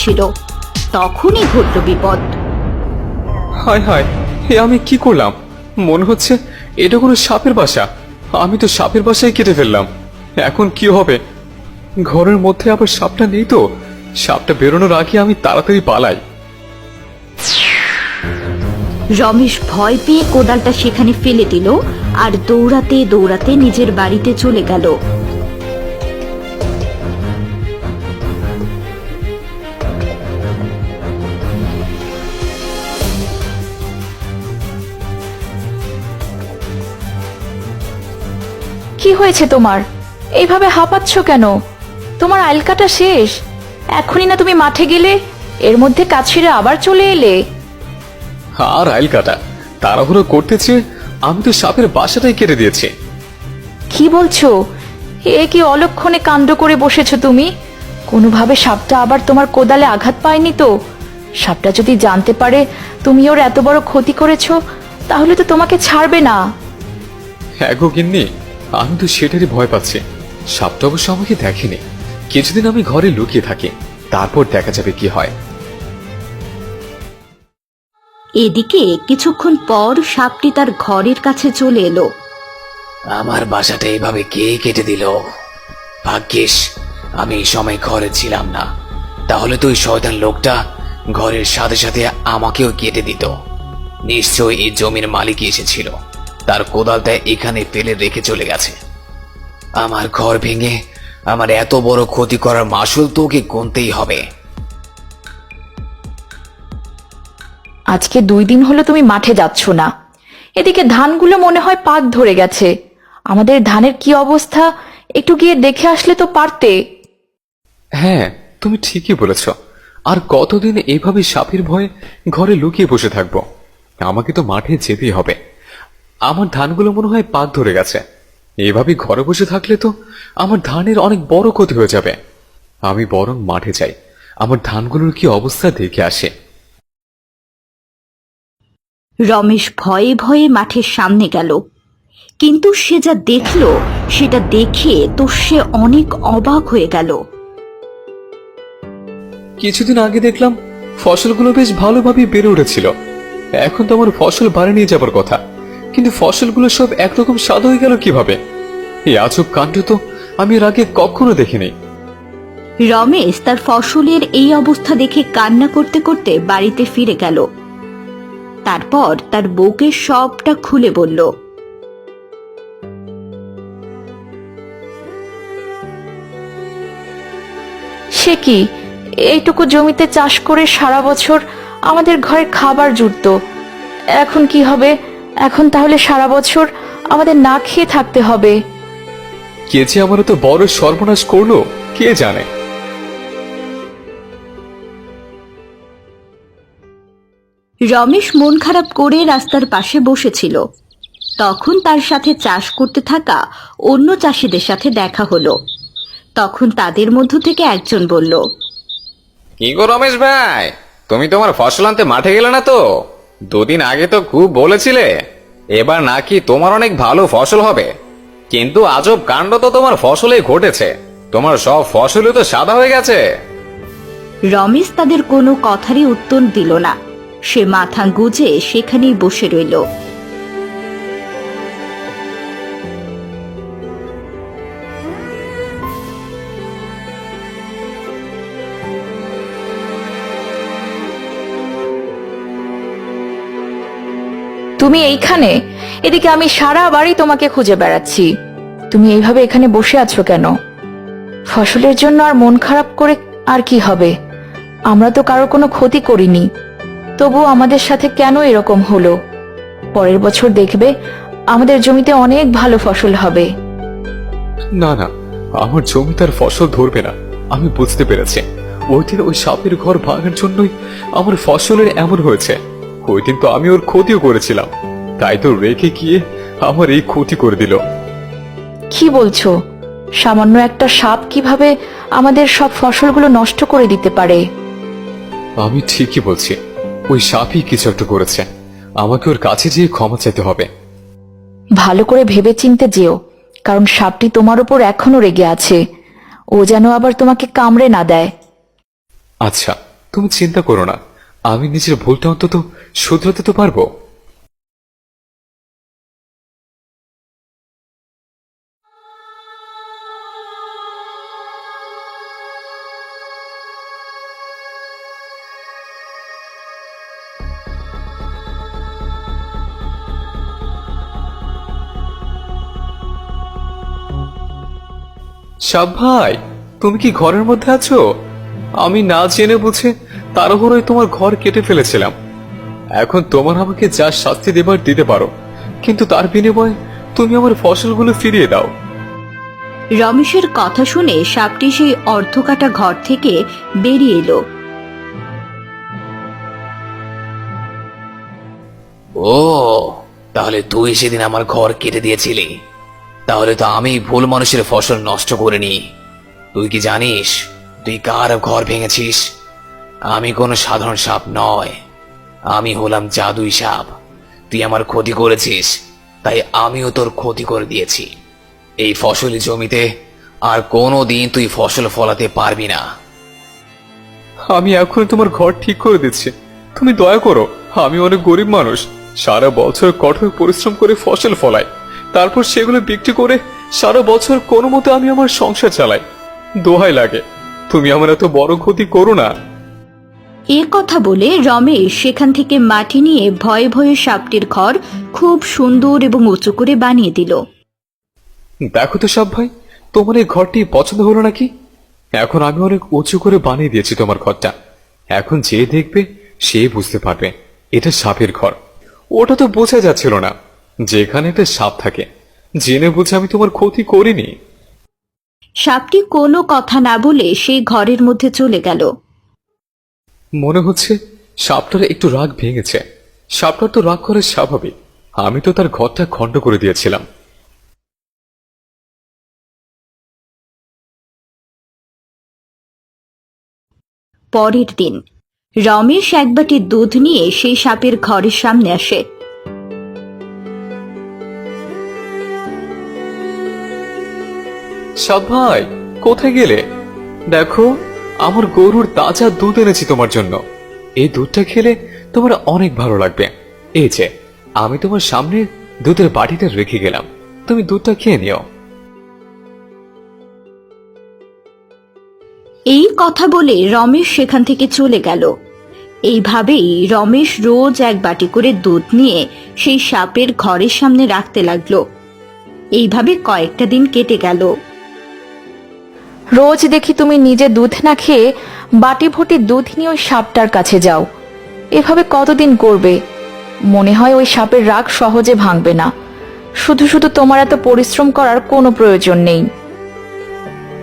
যাচ্ছিল তখনই ঘটল বিপদ। হায় হায় এ আমি কি করলাম? মনে হচ্ছে এটা কোনো সাপের বাসা। আমি তো সাপের বাসায় কেটে ফেললাম। এখন কি হবে? ঘরের মধ্যে আবার সাপটা নেই তো? সাপটা বেরোনোর আগে আমি তাড়াতাড়ি পালাই। রমেশ ভয় পেয়ে কোদালটা সেখানে ফেলে দিল আর দৌড়াতে দৌড়াতে নিজের বাড়িতে চলে গেল। কি হয়েছে তোমার? এইভাবে হাঁপাচ্ছ কেন? তোমার আইলকাটা শেষ। এখনই না তুমি মাঠে গেলে এর মধ্যে কাজ সেরে আবার চলে এলে। আর আইল কাটা তাড়াহুড়ো করতেছে আমি তো সাপের বাসাটাই কেটে দিয়েছি। কি বলছো? এ কি অলক্ষণে কাণ্ড করে বসেছো তুমি? কোনোভাবে সাপটা আবার তোমার কোদালে আঘাত পায়নি তো? সাপটা যদি জানতে পারে তুমি ওর এত বড় ক্ষতি করেছ তাহলে তো তোমাকে ছাড়বে না। হ্যাঁ গো গিন্নি আমি তো সেটারই ভয় পাচ্ছি। সাপটা অবশ্য আমাকে দেখেনি। কিছুদিন আমি ঘরে লুকিয়ে থাকি। তারপর দেখা যাবে কি হয়। এদিকে কিছুক্ষণ পর সাপটি তার ঘরের কাছে চলে এলো। আমার বাসাটা এইভাবে কে কেটে দিল? ভাগ্যিস আমি এই সময় ঘরে ছিলাম না। তাহলে তো ওই শয়তান লোকটা ঘরের সাথে সাথে আমাকেও কেটে দিত। নিশ্চয়ই এই জমির মালিক এসেছিল। তার কোদালটা এখানে ফেলে রেখে চলে গেছে। আমার ঘর ভেঙে আমার এত বড় ক্ষতি করার মাসুল তো ওকে গুনতেই হবে। আজকে দুই দিন হলো তুমি মাঠে যাচ্ছ না। এদিকে ধানগুলো মনে হয় পাক ধরে গেছে। আমাদের ধানের কি অবস্থা? একটু গিয়ে দেখে আসলে তো পারতে। হ্যাঁ তুমি ঠিকই বলেছ। আর কতদিন এভাবে সাপের ভয়ে ঘরে লুকিয়ে বসে থাকব? আমাকে তো মাঠে যেতেই হবে। আমার ধানগুলো মনে হয় পাক ধরে গেছে। এইভাবে ঘরে বসে থাকলে তো আমার ধানের অনেক বড় ক্ষতি হয়ে যাবে। আমি বরং মাঠে যাই। আমার ধানগুলোর কি অবস্থা দেখে আসে। রমেশ ভয়ে ভয়ে মাঠের সামনে গেল। কিন্তু সে যা দেখল সেটা দেখে তো সে অনেক অবাক হয়ে গেল। কিছুদিন আগে দেখলাম ফসলগুলো বেশ ভালোভাবে বেড়ে উঠেছিল। এখন তো আমার ফসল বাড়ি নিয়ে যাবার কথা। কিন্তু ফসলগুলো সব একরকম স্বাদ হয়ে গেল কীভাবে? এই আজব কাণ্ড তো আমি এর আগে কখনো দেখিনি। রমেশ তার ফসলের এই অবস্থা দেখে কান্না করতে করতে বাড়িতে ফিরে গেল। তারপর তার বউকে সবটা খুলে বলল সে কি? এইটুকু জমিতে চাষ করে সারা বছর আমাদের ঘরে খাবার জুটত। এখন কি হবে? এখন তাহলে সারা বছর আমাদের না খেয়ে থাকতে হবে। কে যে আমার তো বড় সর্বনাশ করল কে জানে? রমেশ মন খারাপ করে রাস্তার পাশে বসেছিল। তখন তার সাথে চাষ করতে থাকা অন্য চাষিদের সাথে দেখা হলো। তখন তাদের মধ্য থেকে একজন বলল কি গো রমেশ ভাই? তুমি তোমার ফসল আনতে মাঠে গেলে না তো? দুদিন আগে তো খুব বলেছিলে, এবার নাকি তোমার অনেক ভালো ফসল হবে। কিন্তু আজব কাণ্ড তো তোমার ফসলে ঘটেছে। তোমার সব ফসলই তো সাদা হয়ে গেছে। রমেশ তাদের কোনো কথারই উত্তর দিল না। সে মাথা গুজে সেখানেই বসে রইল। তুমি এইখানে? এদিকে আমি সারা বাড়ি তোমাকে খুঁজে বেড়াচ্ছি। তুমি এইভাবে এখানে বসে আছো কেন? ফসলের জন্য আর মন খারাপ করে আর কি হবে? আমরা তো কারোর কোনো ক্ষতি করিনি। তবু আমাদের সাথে কেন এরকম হলো? পরের বছর দেখবে আমাদের জমিতে অনেক ভালো ফসল হবে। না না, আমার জমি তার ফসল ধরবে না, আমি বুঝতে পেরেছি। ওই দিন ওই সাপের ঘর ভাঙার জন্যই আমার ফসলের এমন হয়েছে। ওই দিন তো আমি ওর ক্ষতিও করেছিলাম। তাই তো রেখে গিয়ে আমার এই ক্ষতি করে দিল। কি বলছো? সামান্য একটা সাপ কীভাবে আমাদের সব ফসলগুলো নষ্ট করে দিতে পারে? আমি ঠিকই বলছি। ওই সাপই কিছু একটা করেছে। আমাকে ওর কাছে যেয়ে ক্ষমা চাইতে হবে। ভালো করে ভেবে চিনতে যেও কারণ সাপটি তোমার উপর এখনও রেগে আছে। ও যেন আবার তোমাকে কামড়ে না দেয়। আচ্ছা তুমি চিন্তা করো না। আমি নিজের ভুলটা অন্তত শুধরাতে তো পারব। সাব ভাই তুমি কি ঘরের মধ্যে আছো? আমি না জেনে বুঝে তাড়াহুড়োয় তোমার ঘর কেটে ফেলেছিলাম। এখন তোমার আমাকে যা শাস্তি দেবার দিতে পারো। কিন্তু তার বিনিময়ে তুমি আমার ফসলগুলো ফিরিয়ে দাও। রমেশের কথা শুনে সাপটি সেই অর্ধকাটা ঘর থেকে বেরিয়ে এলো। ও তাহলে তুই সেদিন আমার ঘর কেটে দিয়েছিলি। তাহলে তো আমি ভুল মানুষের ফসল নষ্ট করিনি। তুই কি জানিস তুই কার ঘর ভেঙেছিস? আমি কোনো সাধারণ সাপ নয়। আমি হলাম জাদুই সাপ। তুই আমার ক্ষতি করেছিস, তাই আমিও তোর ক্ষতি করে দিয়েছি। এই ফসলি জমিতে আর কোনো দিন তুই ফসল ফলাতে পারবি না। আমি এখন তোমার ঘর ঠিক করে দিচ্ছি। তুমি দয়া করো, আমি অনেক গরিব মানুষ। সারা বছর কঠোর পরিশ্রম করে ফসল ফলাই। তারপর সেগুলো বিক্রি করে সারা বছর কোনো মতো আমি আমার সংসার চালাই। দোহাই লাগে, তুমি আমার এত বড় ক্ষতি করো না। এ কথা বলে রমেশ সেখান থেকে মাটি নিয়ে ভয়ে ভয়ে সাপটির ঘর খুব সুন্দর এবং উঁচু করে বানিয়ে দিল। দেখো তো সব ভাই তোমার এই ঘরটি পছন্দ হলো নাকি? এখন আমি অনেক উঁচু করে বানিয়ে দিয়েছি তোমার ঘরটা। এখন যে দেখবে সে বুঝতে পারবে এটা সাপের ঘর। ওটা তো বোঝা যাচ্ছিল না যেখানে একটা সাপ থাকে। জেনে বুঝে আমি তোমার ক্ষতি করিনি। সাপটি কোনো কথা না বলে সেই ঘরের মধ্যে চলে গেল। মনে হচ্ছে সাপটার একটু রাগ ভেঙেছে। সাপটার তো রাগ করে স্বাভাবিক। আমি তো তার ঘরটা খণ্ড করে দিয়েছিলাম। পরের দিন রমেশ এক বাটি দুধ নিয়ে সেই সাপের ঘরের সামনে আসে। সাপ ভাই কোথায় গেলে? দেখো। আমার গরুর তাজা দুধ এনেছি তোমার জন্য। এই দুধটা খেলে তোমার অনেক ভালো লাগবে। এই যে, আমি তোমার সামনে দুধের বাটিটা রেখে গেলাম। তুমি দুধটা খেয়ে নিও। এই কথা বলে রমেশ সেখান থেকে চলে গেল। এইভাবেই রমেশ রোজ এক বাটি করে দুধ নিয়ে সেই সাপের ঘরের সামনে রাখতে লাগল। এইভাবে কয়েকটা দিন কেটে গেল। রোজ দেখি তুমি নিজে দুধ না খেয়ে বাটি ভর্তি দুধ নিয়ে ওই সাপটার কাছে যাও। এভাবে কতদিন করবে? মনে হয় ওই সাপের রাগ সহজে ভাঙবে না। শুধু শুধু তোমার এত পরিশ্রম করার কোনো প্রয়োজন নেই।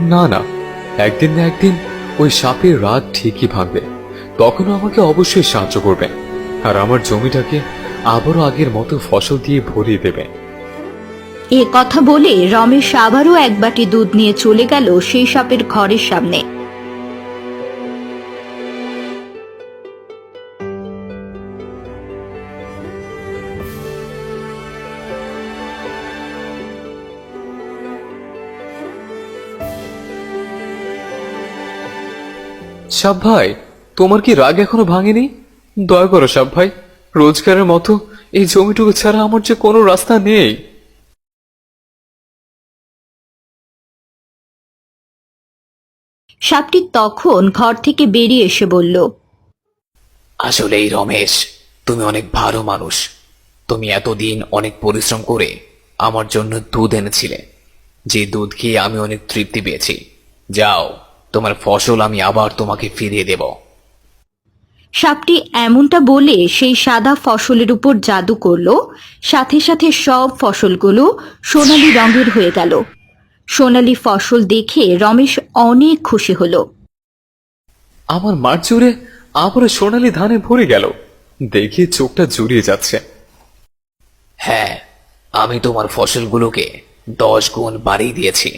না না। একদিন না একদিন ওই সাপের রাগ ঠিকই ভাঙবে। তখনও আমাকে অবশ্যই সাহায্য করবে। আর আমার জমিটাকে আবারও আগের মতো ফসল দিয়ে ভরিয়ে দেবে। এ কথা বলে রমেশ আবারও এক বাটি দুধ নিয়ে চলে গেল সেই সাপের ঘরের সামনে। সাব ভাই, তোমার কি রাগ এখনও ভাঙেনি? দয়া করো সাব ভাই, রোজগারের মতো এই জমিটুকু ছাড়া আমার যে কোনো রাস্তা নেই। সাপটি তখন ঘর থেকে বেরিয়ে এসে বলল আসলেই রমেশ তুমি অনেক ভালো মানুষ। তুমি এতদিন অনেক পরিশ্রম করে আমার জন্য দুধ এনেছিলে। যে দুধ খেয়ে আমি অনেক তৃপ্তি পেয়েছি। যাও তোমার ফসল আমি আবার তোমাকে ফিরিয়ে দেব। সাপটি এমনটা বলে সেই সাদা ফসলের উপর জাদু করল। সাথে সাথে সব ফসলগুলো সোনালি রঙের হয়ে গেল। সোনালী ফসল দেখে রমেশ অনেক খুশি হলো। আমার মাঠ জুড়ে আবারও সোনালি ধানে ভরে গেল। দেখে চোখটা জুড়িয়ে যাচ্ছে। হ্যাঁ আমি তোমার ফসলগুলোকে দশ গুণ বাড়িয়ে দিয়েছি।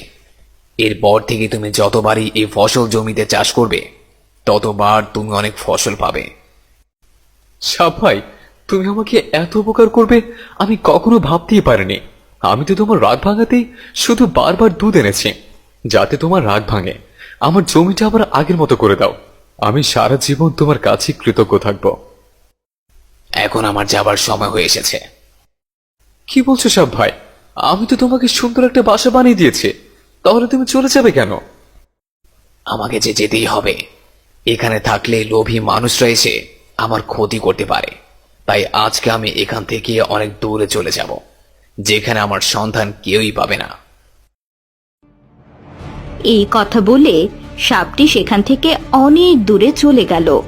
এরপর থেকে তুমি যতবারই এই ফসল জমিতে চাষ করবে ততবার তুমি অনেক ফসল পাবে। সাপ ভাই তুমি আমাকে এত উপকার করবে আমি কখনো ভাবতেই পারিনি। আমি তো তোমার রাগ ভাঙাতেই শুধু বারবার দুধ এনেছি। যাতে তোমার রাগ ভাঙে। আমার জমিটা আবার আগের মতো করে দাও। আমি সারা জীবন তোমার কাছে কৃতজ্ঞ থাকব। এখন আমার যাবার সময় হয়ে এসেছে। কি বলছো সব ভাই? আমি তো তোমাকে সুন্দর একটা বাসা বানিয়ে দিয়েছি। তাহলে তুমি চলে যাবে কেন? আমাকে যে যেতেই হবে। এখানে থাকলে লোভী মানুষরা এসে আমার ক্ষতি করতে পারে। তাই আজকে আমি এখান থেকে অনেক দূরে চলে যাব। যেখানে আমার সন্ধান কেউই পাবে না। এই কথা বলে সাপটি সেখান থেকে অনেক দূরে চলে গেল।